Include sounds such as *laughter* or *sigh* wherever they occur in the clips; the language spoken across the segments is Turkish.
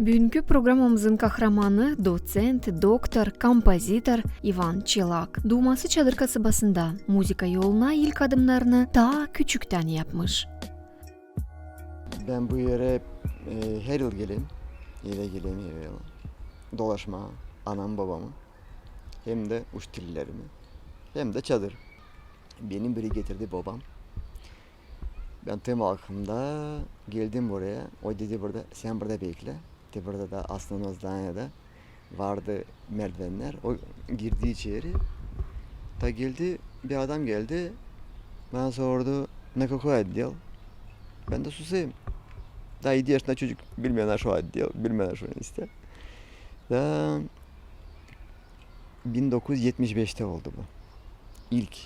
Бүгүнкү программамыздын кахраманы доцент, доктор, композитор Иван Челак. Дуумасы чадыр касыбасында музыка yoluna ilk adımlarını ta küçükten yapmış. Ben bu yere e, her yıl geleyim. Eve geleyim eve dolaşma anam babamı hem de uç tillerimi hem de çadır. Benim biri getirdi babam. Ben tüm halkımda geldim buraya. O dedi burada sen burada bekle. De burada da aslında Ozdanya'da vardı merdivenler. O girdi içeri. Ta geldi bir adam geldi. Bana sordu ne koku ediyor. Ben de susayım. Daha 7 yaşında çocuk bilmeyenler şu an diyor. Bilmeyenler şu an ister. Da 1975'te oldu bu. İlk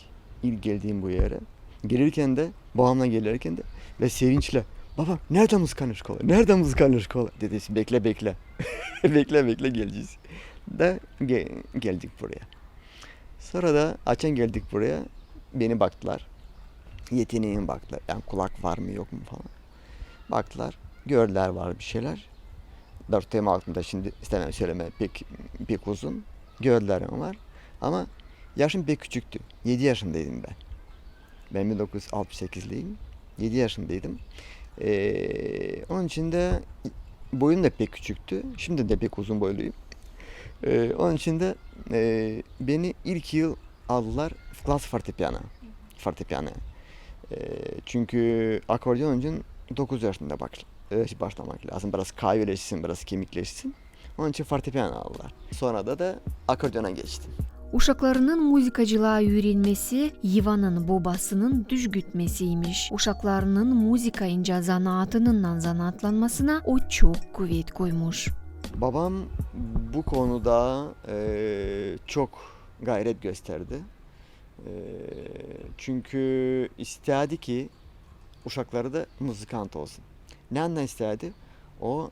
ilk geldiğim bu yere. Gelirken de babamla gelirken de ve sevinçle baba nerede mızkanır kola? Nerede mızkanır kola? Dedesi bekle bekle. *laughs* bekle bekle geleceğiz. Da ge- geldik buraya. Sonra da açan geldik buraya. Beni baktılar. Yeteneğime baktılar. Yani kulak var mı yok mu falan. Baktılar. Gördüler var bir şeyler. Dört tema altında şimdi istemem söyleme pek, pek uzun. Gördüler var. Ama yaşım pek küçüktü. 7 yaşındaydım ben. Ben 1968'liyim. 7 yaşındaydım. Ee, onun için de boyum da pek küçüktü. Şimdi de pek uzun boyluyum. Ee, onun için de e, beni ilk yıl aldılar klas fortepiyano. Fortepiyano. Ee, çünkü akordeon için 9 yaşında bak, e, başlamak lazım. Biraz kahveleşsin, biraz kemikleşsin. Onun için fortepiyano aldılar. Sonra da da akordeona geçtim. Uşaklarının muzikacılığa öğrenmesi Ivan'ın babasının düz gütmesiymiş. Uşaklarının muzikayınca zanaatının zanaatlanmasına o çok kuvvet koymuş. Babam bu konuda e, çok gayret gösterdi. E, çünkü istedi ki uşakları da muzikant olsun. Ne anla istedi? O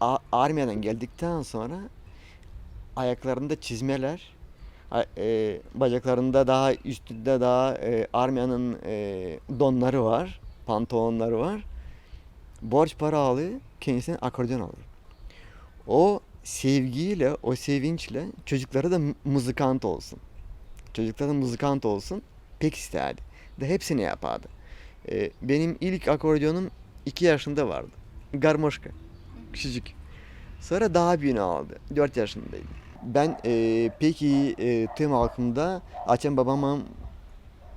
a- armiyadan geldikten sonra ayaklarında çizmeler, e, bacaklarında daha üstünde daha e, armiyanın e, donları var, pantolonları var. Borç para alıyor, kendisine akordeon alıyor. O sevgiyle, o sevinçle çocukları da mızıkant olsun. Çocukları da mızıkant olsun pek isterdi. De hepsini yapardı. Ee, benim ilk akordeonum 2 yaşında vardı. Garmoşka. Küçücük. Sonra daha büyüğünü aldı. 4 yaşındaydım. Ben e, pek iyi e, tüm halkımda açan babamın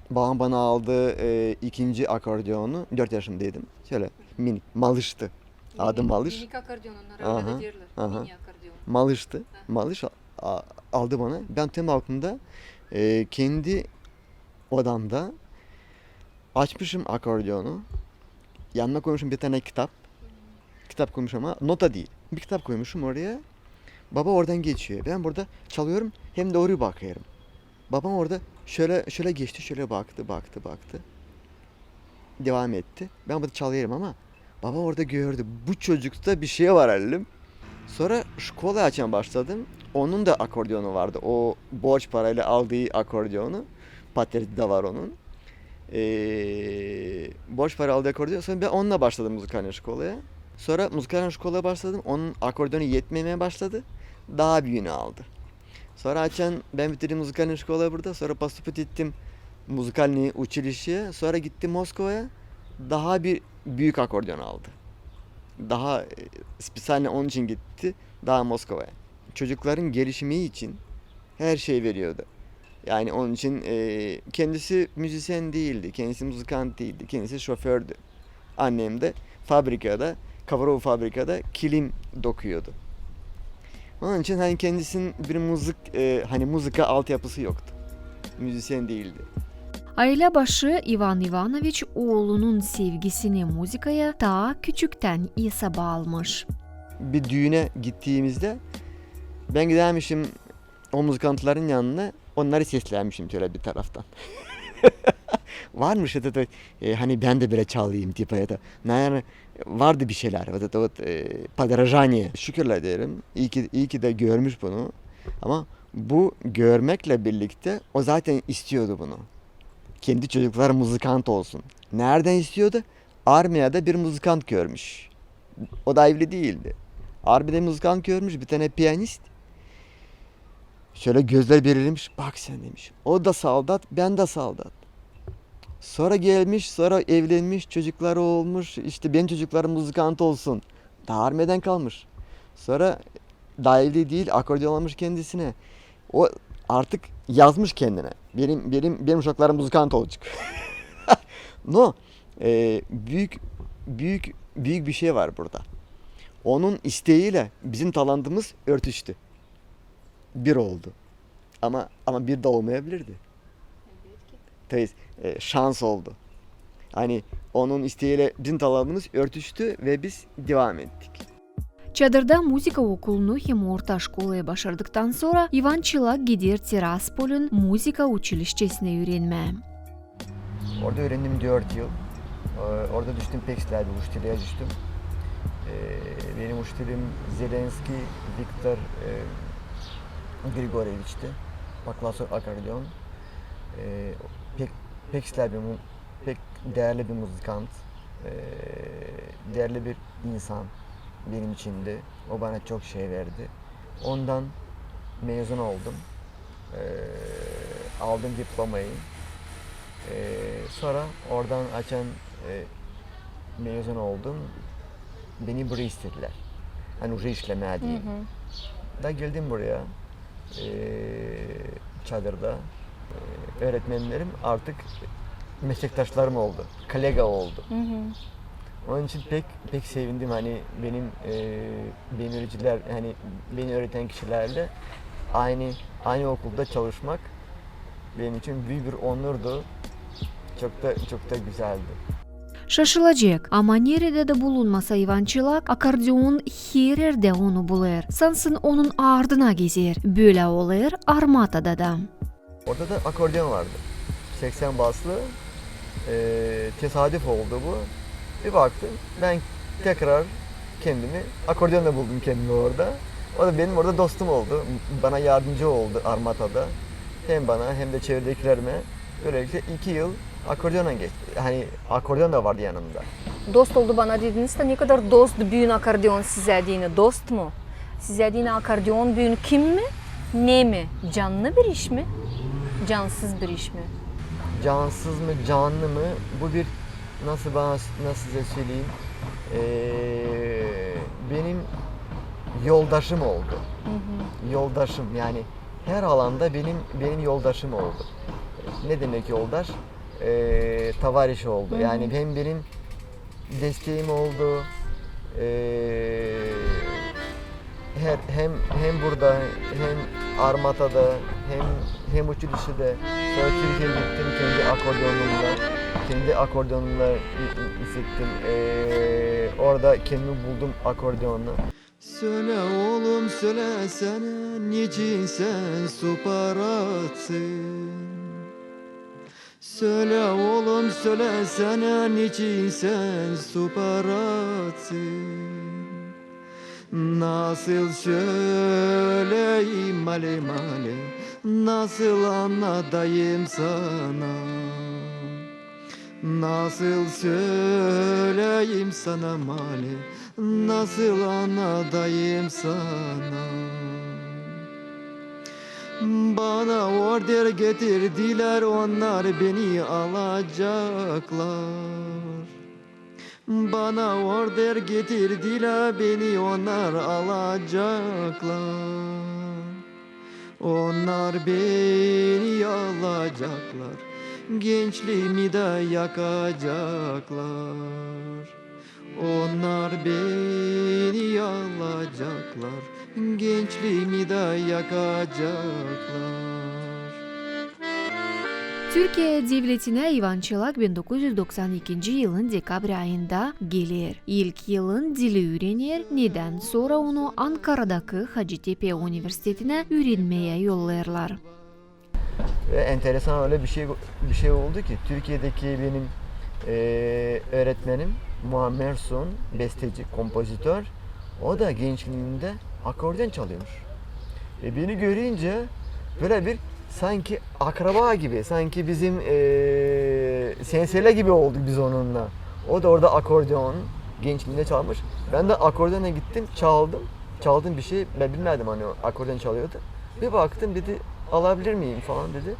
babam bana aldı e, ikinci akordeonu 4 yaşındaydım. Şöyle minik malıştı. Adı malış. Minik akordeon onlara Aha, öyle de derler. aha. Mini akordeon. Malıştı. Malış a- aldı bana. Ben tüm halkımda e, kendi odamda açmışım akordeonu. Yanına koymuşum bir tane kitap. Kitap koymuşum ama nota değil. Bir kitap koymuşum oraya. Baba oradan geçiyor. Ben burada çalıyorum hem doğru bakıyorum. Babam orada şöyle şöyle geçti, şöyle baktı, baktı, baktı. Devam etti. Ben burada çalıyorum ama baba orada gördü. Bu çocukta bir şey var elim. Sonra şkola açan başladım. Onun da akordeonu vardı. O borç parayla aldığı akordeonu. Patridi de var onun. Ee, borç para aldığı akordeon. Sonra ben onunla başladım müzikal şkolaya. Sonra müzikal şkolaya başladım. Onun akordeonu yetmemeye başladı daha büyüğünü aldı. Sonra açan ben bitirdim müzikalini şkola burada. Sonra pastup gittim müzikalini uçilişe. Sonra gittim Moskova'ya. Daha bir büyük akordeon aldı. Daha e, spisalne onun için gitti. Daha Moskova'ya. Çocukların gelişimi için her şey veriyordu. Yani onun için e, kendisi müzisyen değildi. Kendisi müzikant değildi. Kendisi şofördü. Annem de fabrikada, Kavarov fabrikada kilim dokuyordu. Onun için hani kendisinin bir müzik e, hani muzika altyapısı yoktu. Müzisyen değildi. Aile başı Ivan Ivanoviç oğlunun sevgisini muzikaya ta küçükten İsa almış. bir düğüne gittiğimizde ben gidermişim o muzikantların yanına onları seslenmişim şöyle bir taraftan. *laughs* Varmış da, da e, hani ben de böyle çalayım tipa ya da yani vardı bir şeyler. Вот это вот e, подражание. Şükürler ederim. İyi ki, iyi ki de görmüş bunu. Ama bu görmekle birlikte o zaten istiyordu bunu. Kendi çocuklar muzikant olsun. Nereden istiyordu? Armiyada bir muzikant görmüş. O da evli değildi. Arbide müzikant görmüş bir tane piyanist. Şöyle gözler belirlemiş. Bak sen demiş. O da saldat, ben de saldat. Sonra gelmiş, sonra evlenmiş, çocukları olmuş. İşte benim çocuklarım müzikant olsun. Daha harmeden kalmış. Sonra dahilde değil, akordeonlamış kendisine. O artık yazmış kendine. Benim benim benim uşaklarım müzikant olacak. *laughs* no. Ee, büyük büyük büyük bir şey var burada. Onun isteğiyle bizim talantımız örtüştü. Bir oldu. Ama ama bir de olmayabilirdi. Tabii e, şans oldu. Hani onun isteğiyle bizim talabımız örtüştü ve biz devam ettik. Çadırda muzika okulunu hem orta şkolaya başardıktan sonra Ivan Çılak gider Tiraspol'un muzika uçilişçesine öğrenme. Orada öğrendim 4 yıl. Ee, orada düştüm Pekslerde, Uştilya'ya düştüm. Ee, benim Uştilim Zelenski Viktor e, Grigorievich'ti. Baklasov akordeon. Ee, pek pek ister bir pek değerli bir muzikant, e, değerli bir insan benim içindi. O bana çok şey verdi. Ondan mezun oldum. E, aldım diplomayı. E, sonra oradan açan e, mezun oldum. Beni buraya istediler. Hani oraya işlemeye değil. Da geldim buraya. E, çadırda. Ee, öğretmenlerim artık meslektaşlarım oldu. Kolega oldu. Onun için pek pek sevindim hani benim e, beni öğreticiler hani beni öğreten kişilerle aynı aynı okulda çalışmak benim için büyük bir onurdu. Çok da çok da güzeldi. Şaşılacak ama nerede de bulunmasa Ivan Çılak akordeon her yerde onu bulur. Sansın onun ardına gezer. Böyle olur Armata'da da. Orada da akordeon vardı. 80 baslı. Ee, tesadüf oldu bu. Bir baktım ben tekrar kendimi akordeonla buldum kendimi orada. O da benim orada dostum oldu. Bana yardımcı oldu Armata'da. Hem bana hem de çevredekilerime. Böylelikle iki yıl akordeona geçti. Hani akordeon da vardı yanımda. Dost oldu bana dediniz de ne kadar dost büyün akordeon size dini dost mu? Size dini akordeon büyün kim mi? Ne mi? Canlı bir iş mi? Cansız bir iş mi? cansız mı canlı mı? Bu bir nasıl bana nasıl size söyleyeyim? Ee, benim yoldaşım oldu. Yoldaşım yani her alanda benim benim yoldaşım oldu. Ne demek yoldaş? Ee, tavariş oldu. Yani hem benim desteğim oldu ee, her, hem hem burada hem Armata'da hem hem Uçurişi'de sonra Türkiye'ye gittim kendi akordeonumla kendi akordeonumla hissettim. Ee, orada kendimi buldum akordeonla. Söyle oğlum söyle sana niçin sen su parasın Söyle oğlum söyle sana niçin sen su parasın Nasıl söyleyeyim male male Nasıl anlatayım sana? Nasıl söyleyeyim sana male Nasıl anlatayım sana? Bana order getirdiler onlar beni alacaklar. Bana order getirdiler beni onlar alacaklar Onlar beni alacaklar Gençliğimi de yakacaklar. Onlar beni alacaklar Gençliğimi de yakacaklar Türkiye devletine Ivan Çılak 1992 yılın dekabr ayında gelir. İlk yılın dili öğrenir, neden sonra onu Ankara'daki Hacettepe Üniversitesi'ne öğrenmeye yollarlar. Ve enteresan öyle bir şey bir şey oldu ki Türkiye'deki benim eee, öğretmenim Muammer Sun, besteci, kompozitör. O da gençliğinde akordeon çalıyormuş. Ve beni görünce böyle bir sanki akraba gibi, sanki bizim eee sensele gibi olduk biz onunla. O da orada akordeon gençliğinde çalmış Ben de akordeona gittim, çaldım. Çaldım bir şey, ben bilmedim hani akordeon çalıyordu. Bir baktım dedi alabilir miyim falan dedi.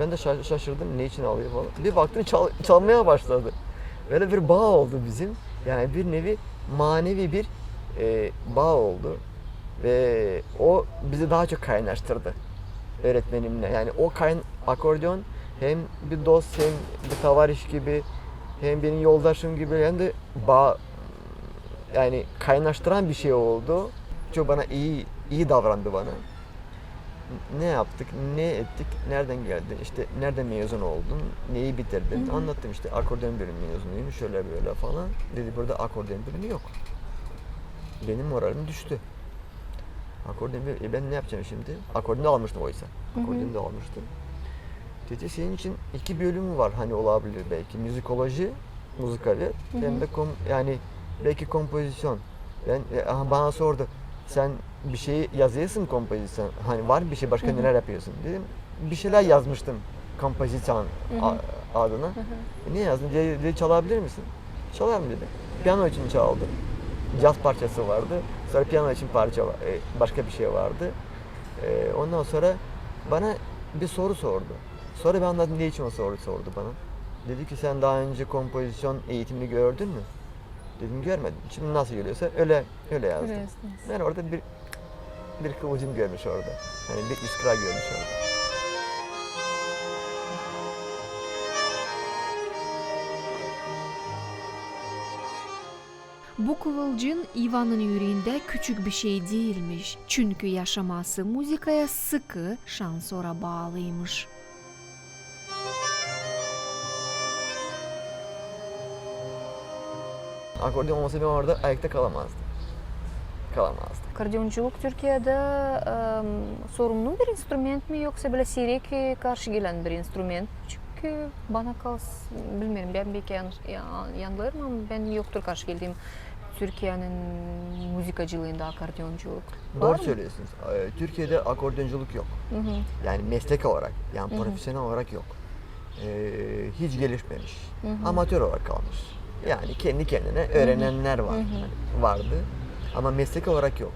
Ben de şaş- şaşırdım ne için alıyor falan. Bir baktım çal- çalmaya başladı. Böyle bir bağ oldu bizim. Yani bir nevi manevi bir e, bağ oldu. Ve o bizi daha çok kaynaştırdı öğretmenimle. Yani o kayn akordeon hem bir dost hem bir tavariş gibi hem benim yoldaşım gibi hem de bağ yani kaynaştıran bir şey oldu. Çok bana iyi iyi davrandı bana. Ne yaptık, ne ettik, nereden geldin, işte nereden mezun oldun, neyi bitirdin, anlattım işte akordeon bölümü mezunuyum, şöyle böyle falan. Dedi burada akordeon bölümü yok. Benim moralim düştü. Akordeon bölümü, e ben ne yapacağım şimdi? Akordeon da almıştım oysa. Akordeon da almıştım. Dedi senin için iki bölümü var hani olabilir belki. Müzikoloji, müzikali hem de kom, yani belki kompozisyon. Ben e, bana sordu. Sen bir şey yazıyorsun kompozisyon. Hani var bir şey başka neler yapıyorsun dedim. Bir şeyler yazmıştım kompozisyon adına. E, ne yazdın? Dedi, çalabilir misin? Çalarım dedi. Piyano için çaldım. Caz parçası vardı. Sonra piyano için parça e, başka bir şey vardı. E, ondan sonra bana bir soru sordu. Sonra ben anladım ne için o soru sordu bana. Dedi ki sen daha önce kompozisyon eğitimini gördün mü? Dedim görmedim. Şimdi nasıl geliyorsa öyle öyle yazdım. Ben orada bir bir kıvılcım görmüş orada. Hani bir iskra görmüş orada. Bu kıvılcın Ivan'ın yüreğinde küçük bir şey değilmiş. Çünkü yaşaması müzikaya sıkı şansora bağlıymış. Akordeon olmasa ben orada ayakta kalamazdım. Kalamazdım. Akordeonculuk Türkiye'de em, sorumlu bir instrument mi yoksa böyle seyrek e, karşı gelen bir instrument? Çünkü bana kalsın, bilmiyorum ben belki yanlış, ya- yanılırım ama ben yoktur karşı geldiğim Türkiye'nin müzikacılığında akordeonculuk. Var Doğru mı? söylüyorsunuz. Ee, Türkiye'de akordeonculuk yok. Hı hı. Yani meslek olarak, yani Hı hı. profesyonel olarak yok. Ee, hiç gelişmemiş. Hı hı. Amatör olarak kalmış. Yani kendi kendine öğrenenler var, Hı hı. hani vardı. Ama meslek olarak yok.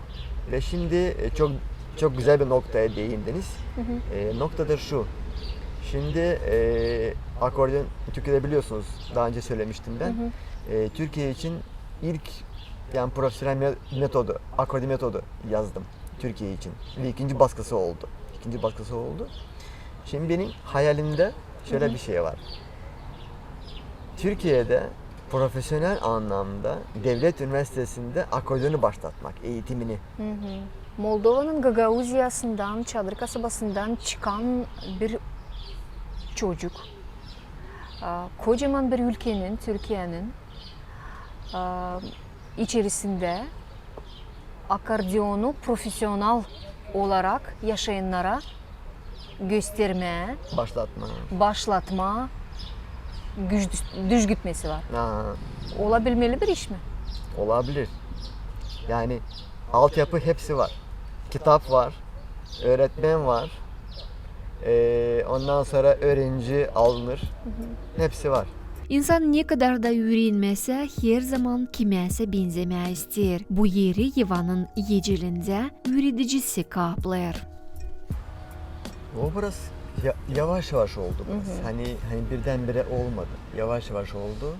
Ve şimdi e, çok çok güzel bir noktaya değindiniz. Hı hı. E, nokta da şu. Şimdi e, akordeon Türkiye'de biliyorsunuz daha önce söylemiştim ben. Hı hı. E, Türkiye için ilk yani profesyonel me- metodu, akordeon metodu yazdım Türkiye için. Ve ikinci baskısı oldu. İkinci baskısı oldu. Şimdi benim hayalimde şöyle bir şey var. Türkiye'de profesyonel anlamda devlet üniversitesinde akordeonu başlatmak, eğitimini. Hı hı. Moldova'nın Gagauziyası'ndan, Çadır kasabasından çıkan bir çocuk. Kocaman bir ülkenin, Türkiye'nin içerisinde akordeonu profesyonel olarak yaşayanlara göstermeye, Başlatma. başlatma, güç düş gitmesi var. Ha, Olabilmeli bir iş mi? olabilir. Yani altyapı hepsi var. Kitap var, öğretmen var. Ee, ondan sonra öğrenci alınır. Hepsi var. İnsan ne kadar da öğrenmese her zaman kimese benzemeye ister. Bu yeri Ivan'ın yecelinde öğreticisi kaplar. O biraz ya- yavaş yavaş oldu. Hı hı. Hani hani birdenbire olmadı. Yavaş yavaş oldu.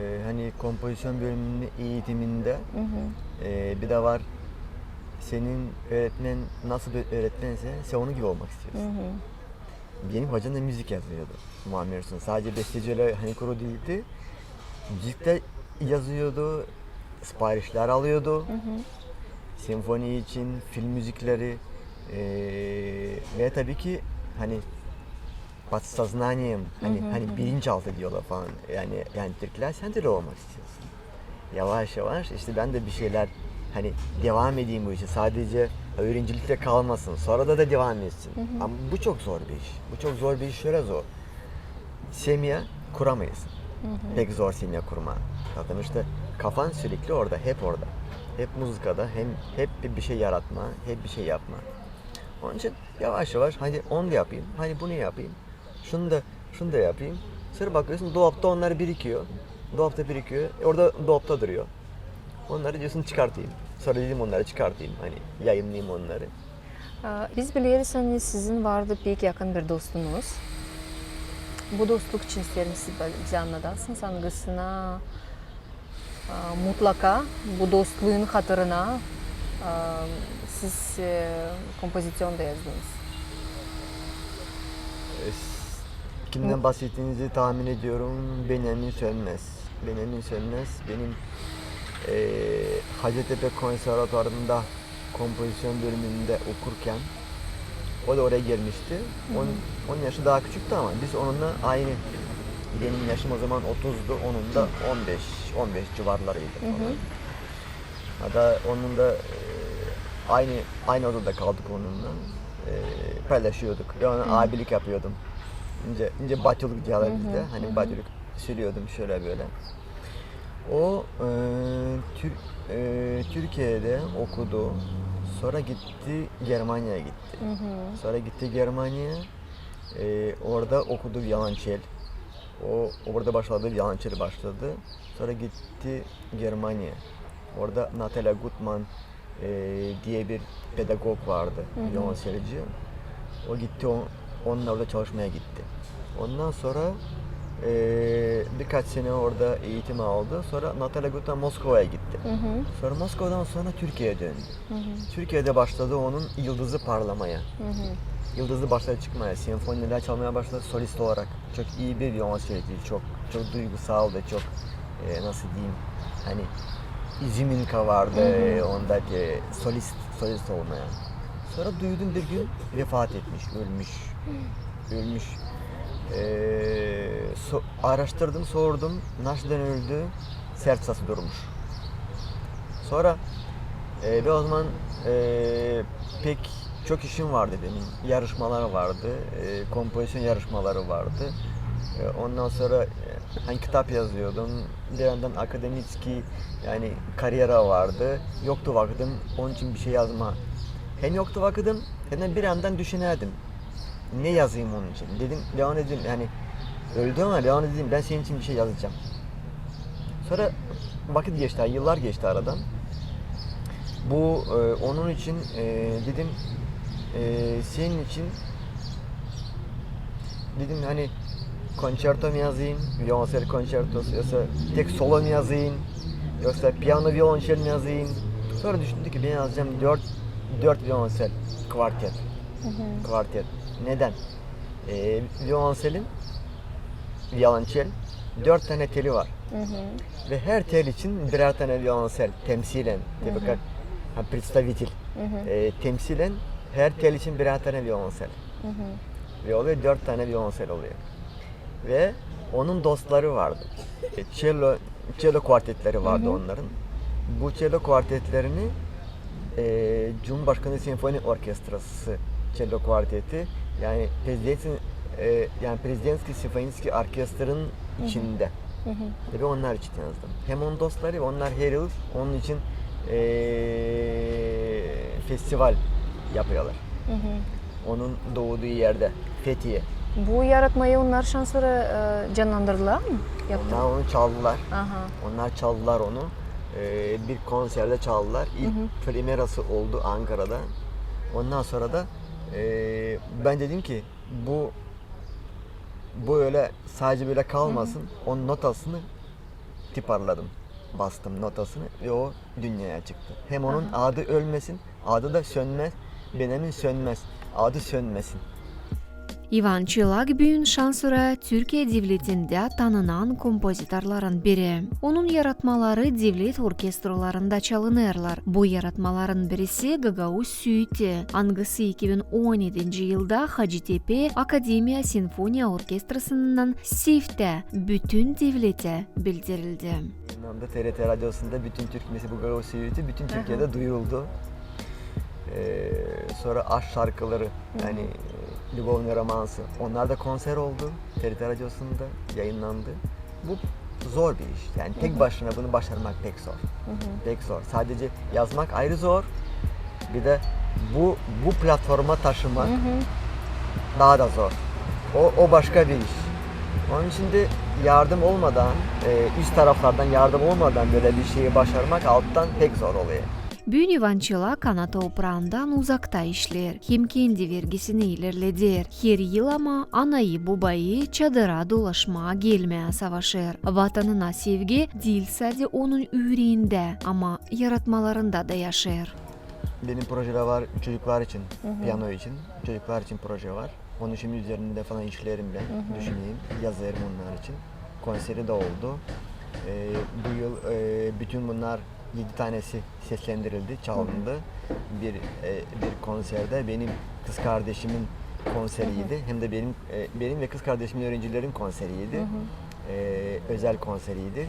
Ee, hani kompozisyon bölümünün eğitiminde Hı hı. e, bir de var senin öğretmen nasıl bir öğretmense sen onun gibi olmak istiyorsun. Hı hı Benim hocam da müzik yazıyordu. Muammer Sun. Sadece besteciyle hani kuru değildi. Müzik de yazıyordu. Siparişler alıyordu. Hı hı. Senfoni için, film müzikleri eee, ve tabii ki hani подсознанием hani Hı hı hani hı. bilinçaltı diyorlar falan. Yani yani Türkler sen de öyle olmak istiyorsun. Yavaş yavaş işte ben de bir şeyler hani devam edeyim bu işe. Sadece öğrencilikle kalmasın. Sonra da da devam etsin. Hı hı. Ama bu çok zor bir iş. Bu çok zor bir iş. Şöyle zor. Semya kuramayız. Hı hı. Pek zor semya kurma. Zaten işte kafan sürekli orada, hep orada. Hep muzikada, hem hep bir- şey yaratma, hep bir şey yapma. Onun için yavaş yavaş hadi onu da yapayım, hadi bunu yapayım, şunu da şunu da yapayım. Sonra bakıyorsun dolapta onlar birikiyor. Dolapta birikiyor. e Orada dolapta duruyor. Onları diyorsun çıkartayım. Dedim onları çıkartayım. Hani yayınlayayım onları. Aa, Biz biliriz hani sizin vardı pek yakın bir dostunuz. Bu dostluk isterim siz bize anlatasınız hangısına aa, mutlaka bu dostluğun hatırına aa, siz e, kompozisyon da yazdınız. Ee, Kimden bahsettiğinizi tahmin ediyorum. Benjamin Sönmez. Benjamin Sönmez benim eee Hacettepe Konservatuarı'nda kompozisyon bölümünde okurken o da oraya gelmişti. Onun, onun yaşı daha küçüktü ama biz onunla aynı benim yaşım o zaman 30'du, onun da 15, 15 civarlarıydı falan. Hatta onun da eee, aynı aynı odada kaldık onunla. Eee, paylaşıyorduk. Ben ona abilik yapıyordum. İnce, ince bacılık diyorlar bizde. Hani bacılık sürüyordum şöyle böyle. O eee, Tür- eee, Türkiye'de okudu. Sonra gitti Germanya'ya gitti. Sonra gitti Germanya'ya. Eee, orada okudu violonçel. O orada başladı, violonçel başladı. Sonra gitti Germanya'ya. Orada Natalia Gutmann eee, diye bir pedagog vardı, violonçelci. O gitti, o, onunla orada çalışmaya gitti. Ondan sonra eee, birkaç sene orada eğitim aldı. Sonra Natalia Gutmann Moskova'ya gitti. Sonra Moskova'dan sonra Türkiye'ye döndü. Türkiye'de başladı onun yıldızı parlamaya. Yıldızı başladı çıkmaya, senfoniler çalmaya başladı solist olarak. Çok iyi bir violonçelci, çok çok duygusal ve çok e, nasıl diyeyim hani İzmirka vardı e, ondaki solist solist olmaya. Sonra duydum bir gün vefat etmiş, ölmüş. Ölmüş. Ee, so- araştırdım, sordum. Nasıldan öldü? Sert sası durmuş. Sonra e, ve o zaman e, pek çok işim vardı benim. Yarışmalar vardı, e, kompozisyon yarışmaları vardı. E, ondan sonra hani kitap yazıyordum. Bir yandan akademik yani kariyera vardı. Yoktu vaktim onun için bir şey yazma. Hem yoktu vakitim hem de bir yandan düşünerdim. Ne yazayım onun için? Dedim Leon dedim yani öldü ama Leon dedim ben senin için bir şey yazacağım. Sonra vakit geçti, yıllar geçti aradan. Bu e, onun için e, dedim e, senin için dedim hani konçerto mu yazayım, violonsel konçertosu yoksa tek solo mu yazayım, yoksa piyano violonsel mi yazayım. Sonra düşündüm ki ben yazacağım dört, dört violonsel kvartet. Kvartet. Neden? E, violonselin violonçel dört tane teli var. Ve her tel için birer tane violonsel temsilen, tabii ki ha, представитель, e, temsilen her tel için birer tane violonsel. Ve oluyor dört tane violonsel oluyor. Ve onun dostları vardı. E, cello, cello kuartetleri vardı onların. Bu cello kuartetlerini e, Cumhurbaşkanı Senfoni Orkestrası cello kuarteti yani Prezidentin e, yani Prezidentski Simfonistski Orkestra'nın içinde. Tabii onlar için yazdım. Hem onun dostları ve onlar her yıl onun için eee festival yapıyorlar. Onun doğduğu yerde, Fethiye. Bu yaratmayı onlar şansları e, canlandırdılar mı? Yaptı. Onlar onu çaldılar. Aha. Onlar çaldılar onu. Eee, bir konserde çaldılar. İlk primerası oldu Ankara'da. Ondan sonra da eee, ben dedim ki bu bu öyle sadece böyle kalmasın. Onun notasını tiparladım. Bastım notasını ve o dünyaya çıktı. Hem onun adı ölmesin, adı da sönmez. Benemin sönmez. Adı sönmesin. Иван Чилак бүйін шансыра Түркия девлетінде танынан композиторларын бере. Оның яратмалары девлет оркестрларында чалынырлар. Бұ яратмаларын біресе Гагау сүйте. Ангысы 2017 жылда Хаджитепе Академия Синфония оркестрасынан Сифте бүтін девлете білдерілді. Anda TRT радиосында bütün Türk Mesi Bulgarov Siyuti bütün Türkiye'de duyuldu. Ee, аш şarkıları Lubovna Romansı onlar da konser oldu. TRT radyosunda yayınlandı. Bu zor bir iş. Yani tek başına bunu başarmak pek zor. Pek zor. Sadece yazmak ayrı zor. Bir de bu bu platforma taşımak daha da zor. O, o başka bir iş. Onun için de yardım olmadan, e, üst taraflardan yardım olmadan böyle bir şeyi başarmak alttan pek zor oluyor. Bugün Ivan Çolak ana toprağından uzakta işler. Hem kendi vergisini ilerleder. Her yıl ama anayı babayı çadıra dolaşmaya gelmeye savaşır. Vatanına sevgi dilse de onun yüreğinde ama yaratmalarında da yaşar. Benim projeler var çocuklar için, piyano için, çocuklar için proje var. Onun şimdi üzerinde falan işlerim ben, düşüneyim, yazarım onlar için. Konseri de oldu. Ee, bu yıl e, bütün bunlar 7 tanesi seslendirildi, çalındı. Bir e, bir konserde benim kız kardeşimin konseriydi. Hı hı. Hem de benim e, benim ve kız kardeşimin öğrencilerin konseriydi. Hı hı. E, özel konseriydi.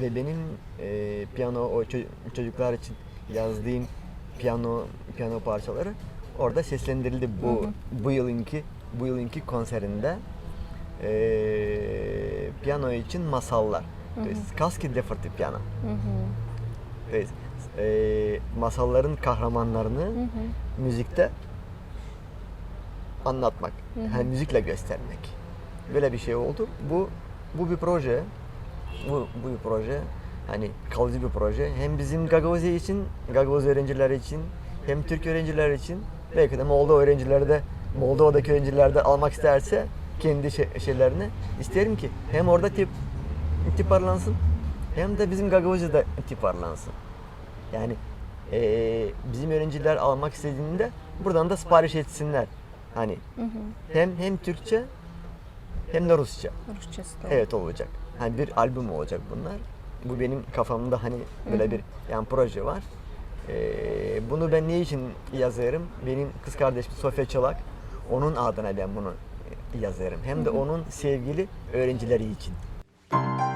Ve benim e, piyano o çocuklar için yazdığım piyano piyano parçaları orada seslendirildi bu hı hı. bu yılınki bu yılınki konserinde. E, piyano için masallar. Hı hı. Kaskidle fortepiyano. Hı hı. Neyse. Ee, masalların kahramanlarını hı hı. müzikte anlatmak. Hı hı. Yani müzikle göstermek. Böyle bir şey oldu. Bu bu bir proje. Bu, bu bir proje. Hani kalıcı bir proje. Hem bizim Gagauzi için, Gagauzi öğrenciler için, hem Türk öğrenciler için, belki de Moldova öğrencileri de, Moldova'daki öğrenciler de almak isterse kendi şey, şeylerini isterim ki hem orada tip, tip parlansın hem de bizim Gagavuzya'da tiparlansın. Yani eee, bizim öğrenciler almak istediğinde buradan da sipariş etsinler. Hani hem hem Türkçe hem de Rusça. Rusçası da. Evet olacak. Hani bir albüm olacak bunlar. Bu benim kafamda hani böyle bir yani proje var. Ee, bunu ben ne için yazarım? Benim kız kardeşim Sofya Çolak. Onun adına ben bunu yazarım. Hem de onun sevgili öğrencileri için. Son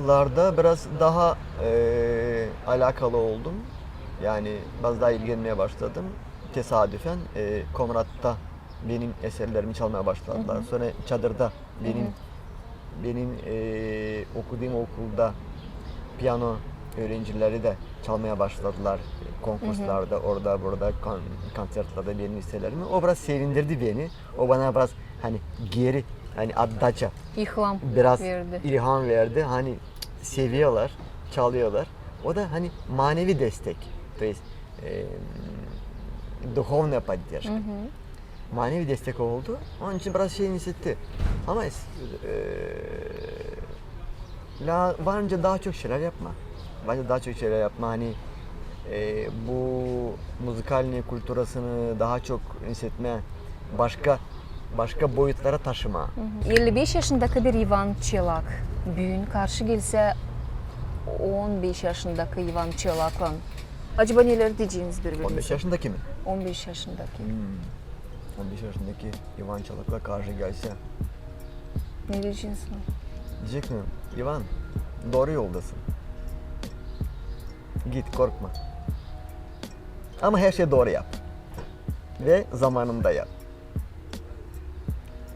yıllarda biraz daha eee, alakalı oldum. Yani biraz daha ilgilenmeye başladım. Tesadüfen eee Komrat'ta benim eserlerimi çalmaya başladılar. Sonra Çadır'da benim benim eee, okuduğum okulda piyano öğrencileri de çalmaya başladılar. Konkurslarda, orada burada, kon, konsertlerde benim eserlerimi. O biraz sevindirdi beni. O bana biraz hani geri, hani addaça, İhlam biraz verdi. ilham verdi. Hani seviyorlar, çalıyorlar. O da hani manevi destek. То есть e, духовная поддержка. Manevi destek oldu. Onun için biraz şey hissetti. Ama es- e, la, bence daha çok şeyler yapma. Bence daha çok şeyler yapma. Hani e, bu müzikalini, kulturasını daha çok hissetme, başka başka boyutlara taşıma. 55 yaşındaki bir Ivan Çelak bugün karşı gelse 15 yaşındaki Ivan Çelak'la acaba neler diyeceğiniz 15 birbirinize? yaşındaki mi? 15 yaşındaki. Hmm. 15 yaşındaki Ivan Çalık'la karşı gelse Ne diyeceksiniz? diyecek mi? Ivan doğru yoldasın. Git korkma. Ama her şeyi doğru yap. Ve zamanında yap.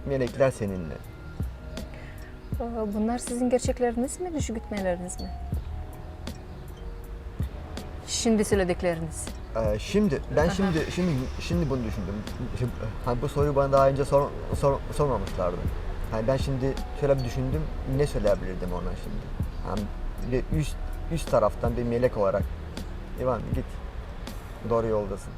Melekler seninle. Bunlar sizin gerçekleriniz mi, düşgütmeleriniz mi? Şimdi söyledikleriniz. Ee, şimdi ben şimdi şimdi şimdi bunu düşündüm. Şimdi, hani bu soruyu bana daha önce sor, sor- sormamışlardı. Hani ben şimdi şöyle bir düşündüm. Ne söyleyebilirdim ona şimdi? Hani bir üst üst taraftan bir melek olarak. İvan git. Doğru yoldasın.